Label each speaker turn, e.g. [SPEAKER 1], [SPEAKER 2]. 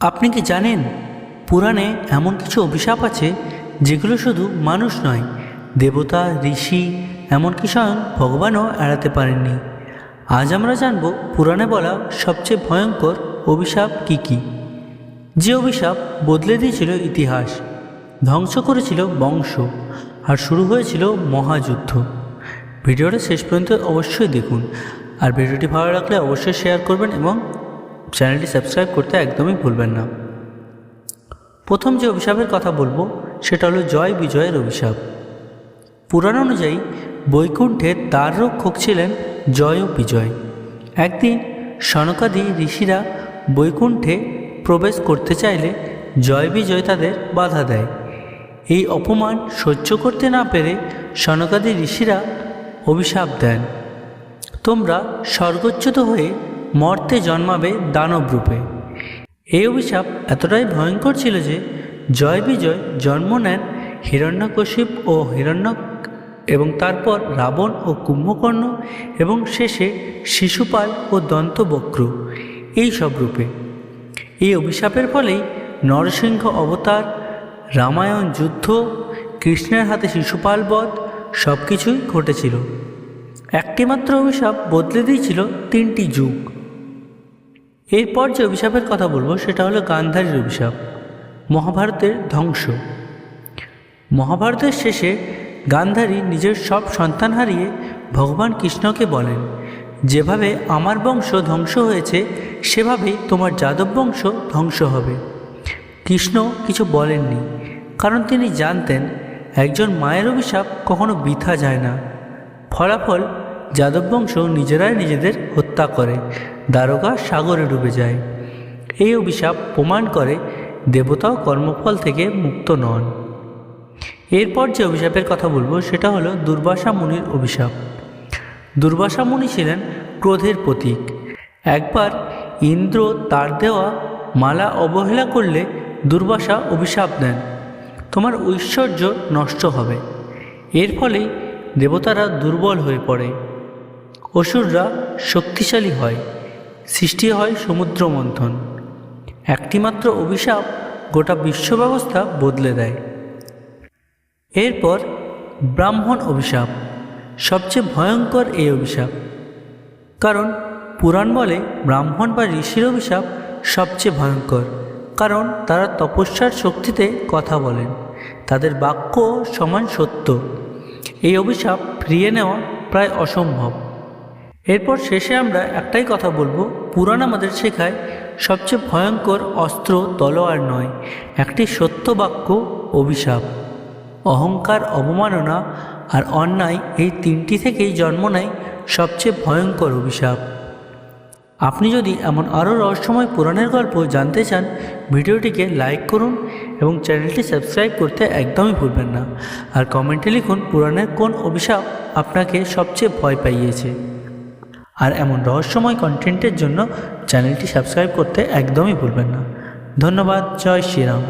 [SPEAKER 1] আপনি কি জানেন, পুরাণে এমন কিছু অভিশাপ আছে যেগুলো শুধু মানুষ নয়, দেবতা, ঋষি, এমনকি স্বয়ং ভগবানও এড়াতে পারেননি। আজ আমরা জানব, পুরাণে বলা সবচেয়ে ভয়ঙ্কর অভিশাপ কি কি? যে অভিশাপ বদলে দিয়েছিল ইতিহাস, ধ্বংস করেছিল বংশ, আর শুরু হয়েছিল মহাযুদ্ধ। ভিডিওটা শেষ পর্যন্ত অবশ্যই দেখুন, আর ভিডিওটি ভালো লাগলে অবশ্যই শেয়ার করবেন এবং চ্যানেলটি সাবস্ক্রাইব করতে একদমই ভুলবেন না। প্রথম যে অভিশাপের কথা বলব, সেটা হলো জয় বিজয়ের অভিশাপ। পুরাণ অনুযায়ী বৈকুণ্ঠে তার রক্ষক ছিলেন জয় ও বিজয়। একদিন সনকাদি ঋষিরা বৈকুণ্ঠে প্রবেশ করতে চাইলে জয় বিজয় তাদের বাধা দেয়। এই অপমান সহ্য করতে না পেরে সনকাদি ঋষিরা অভিশাপ দেন। তোমরা স্বর্গচ্যুত হয়ে মর্তে জন্মাবে দানব রূপে। এই অভিশাপ এতটাই ভয়ঙ্কর ছিল যে, জয় বিজয় জন্ম নেন হিরণ্যকশিপ ও হিরণ্য এবং তারপর রাবণ ও কুম্ভকর্ণ এবং শেষে শিশুপাল ও দন্তবক্র, এই সব রূপে। এই অভিশাপের ফলেই নরসিংহ অবতার, রামায়ণ যুদ্ধ, কৃষ্ণের হাতে শিশুপাল বধ সব কিছুই ঘটেছিল। একটিমাত্র অভিশাপ বদলে দিয়েছিল তিনটি যুগ। এরপর যে অভিশাপের কথা বলব, সেটা হলো গান্ধারীর অভিশাপ, মহাভারতের ধ্বংস। মহাভারতের শেষে গান্ধারী নিজের সব সন্তান হারিয়ে ভগবান কৃষ্ণকে বলেন, যেভাবে আমার বংশ ধ্বংস হয়েছে, সেভাবেই তোমার যাদব বংশ ধ্বংস হবে। কৃষ্ণ কিছু বলেননি, কারণ তিনি জানতেন একজন মায়ের অভিশাপ কখনো বৃথা যায় না। ফলাফল, যাদব বংশ নিজেরাই নিজেদের হত্যা করে। দ্বারকা সাগরে ডুবে যায়। এই অভিশাপ প্রমাণ করে দেবতাও কর্মফল থেকে মুক্ত নন। এরপর যে অভিশাপের কথা বলব, সেটা হলো দুর্বাসা মুনির অভিশাপ। দুর্বাসা মুনি ছিলেন ক্রোধের প্রতীক। একবার ইন্দ্র তার দেওয়া মালা অবহেলা করলে দুর্বাসা অভিশাপ দেন। তোমার ঐশ্বর্য নষ্ট হবে। এর ফলেই দেবতারা দুর্বল হয়ে পড়ে। অসুররা শক্তিশালী হয়। সৃষ্টি হয় সমুদ্র মন্থন একটিমাত্র অভিশাপ গোটা বিশ্ব ব্যবস্থা বদলে দেয়। এরপর ব্রাহ্মণ অভিশাপ, সবচেয়ে ভয়ঙ্কর এই অভিশাপ। কারণ পুরাণ বলে ব্রাহ্মণ বা ঋষির অভিশাপ সবচেয়ে ভয়ঙ্কর। কারণ তারা তপস্যার শক্তিতে কথা বলেন, তাদের বাক্য সমান সত্য। এই অভিশাপ ফিরিয়ে নেওয়া প্রায় অসম্ভব। এরপর শেষে আমরা একটাই কথা বলব, পুরাণ আমাদের শেখায়, সবচেয়ে ভয়ঙ্কর অস্ত্র তলোয়ার নয়, একটি সত্য বাক্য অভিশাপ। অহংকার, অবমাননা আর অন্যায় এই তিনটি থেকেই জন্ম নেয় সবচেয়ে ভয়ঙ্কর অভিশাপ। আপনি যদি এমন আরও রহস্যময় পুরাণের গল্প জানতে চান, ভিডিওটিকে লাইক করুন এবং চ্যানেলটি সাবস্ক্রাইব করতে একদমই ভুলবেন না। আর কমেন্টে লিখুন পুরাণের কোন অভিশাপ আপনাকে সবচেয়ে ভয় পাইয়েছে। আর এমন রহস্যময় কন্টেন্টের জন্য চ্যানেলটি সাবস্ক্রাইব করতে একদমই ভুলবেন না। ধন্যবাদ জয় শ্রীরাম।